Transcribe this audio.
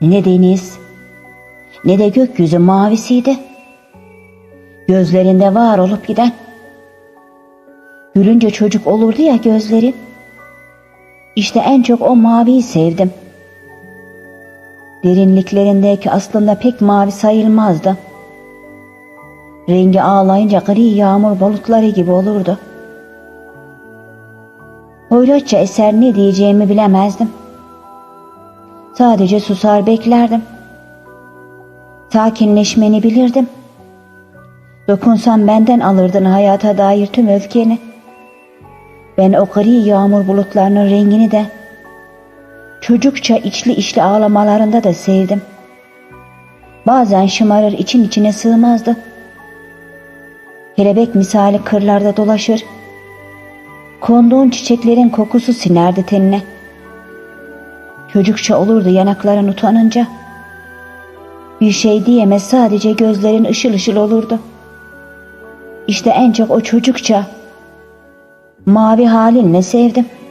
Ne deniz ne de gökyüzü mavisiydi. Gözlerinde var olup giden. Gülünce çocuk olurdu ya gözlerin. İşte en çok o maviyi sevdim. Derinliklerindeki aslında pek mavi sayılmazdı. Rengi ağlayınca gri yağmur bulutları gibi olurdu. Hoyratça eser ne diyeceğimi bilemezdim. Sadece susar beklerdim. Sakinleşmeni bilirdim. Dokunsam benden alırdın hayata dair tüm öfkeni. Ben o gri yağmur bulutlarının rengini de çocukça içli içli ağlamalarında da sevdim. Bazen şımarır için içine sığmazdı. Kelebek misali kırlarda dolaşır. Konduğun çiçeklerin kokusu sinerdi tenine. Çocukça olurdu yanakların utanınca. Bir şey diyemez sadece gözlerin ışıl ışıl olurdu. İşte en çok o çocukça mavi halinle sevdim.''